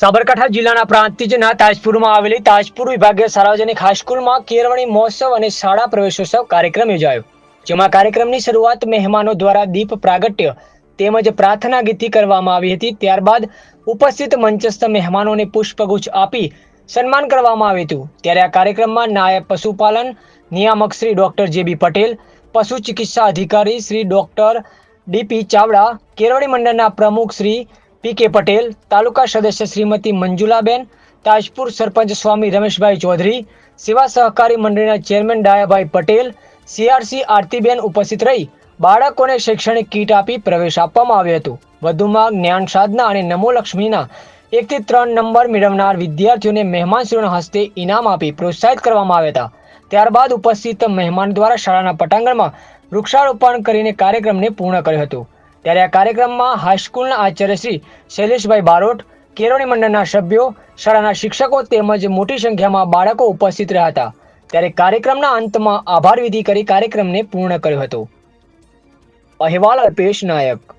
સાબરકાંઠા જિલ્લાના પ્રાંતિજના તાજપુરમાં આવેલી તાજપુર વિભાગીય સાર્વજનિક હાઈસ્કૂલમાં કેરવણી મહોત્સવ અને શાળા પ્રવેશોત્સવ કાર્યક્રમ યોજાયો. જેમાં કાર્યક્રમની શરૂઆત મહેમાનો દ્વારા દીપ પ્રાગટ્ય તેમજ પ્રાર્થના ગીતથી કરવામાં આવી હતી. ત્યારબાદ ઉપસ્થિત મંચસ્થ મહેમાનોને પુષ્પગુચ્છ આપી સન્માન કરવામાં આવ્યું હતું. ત્યારે આ કાર્યક્રમમાં નાયબ પશુપાલન નિયામક શ્રી ડોક્ટર જે બી પટેલ, પશુ ચિકિત્સા અધિકારી શ્રી ડોક્ટર ડીપી ચાવડા, કેળવણી મંડળના પ્રમુખ શ્રી પી કે પટેલ, તાલુકા સદસ્ય શ્રીમતી મંજુલાબેન, તાજપુર સરપંચ સ્વામી રમેશભાઈ ચૌધરી, સેવા સહકારી મંડળના ચેરમેન ડાયાભાઈ પટેલ, સીઆરસી આરતીબેન ઉપસ્થિત રહી, બાળકોને શૈક્ષણિક કીટ આપી પ્રવેશ આપવામાં આવ્યો હતો. વધુમાં જ્ઞાન સાધના અને નમો લક્ષ્મીના એકથી ત્રણ નંબર મેળવનાર વિદ્યાર્થીઓને મહેમાનશ્રીઓના હસ્તે ઇનામ આપી પ્રોત્સાહિત કરવામાં આવ્યા હતા. ત્યારબાદ ઉપસ્થિત મહેમાન દ્વારા શાળાના પટાંગણમાં વૃક્ષારોપણ કરીને કાર્યક્રમને પૂર્ણ કર્યો હતો. ત્યારે આ કાર્યક્રમમાં હાઈસ્કૂલના આચાર્ય શ્રી શૈલેષભાઈ બારોટ, કેળવણી મંડળના સભ્યો, શાળાના શિક્ષકો તેમજ મોટી સંખ્યામાં બાળકો ઉપસ્થિત રહ્યા હતા. ત્યારે કાર્યક્રમના અંતમાં આભાર વિધિ કરી કાર્યક્રમને પૂર્ણ કર્યો હતો. અહેવાલ અલ્પેશ નાયક.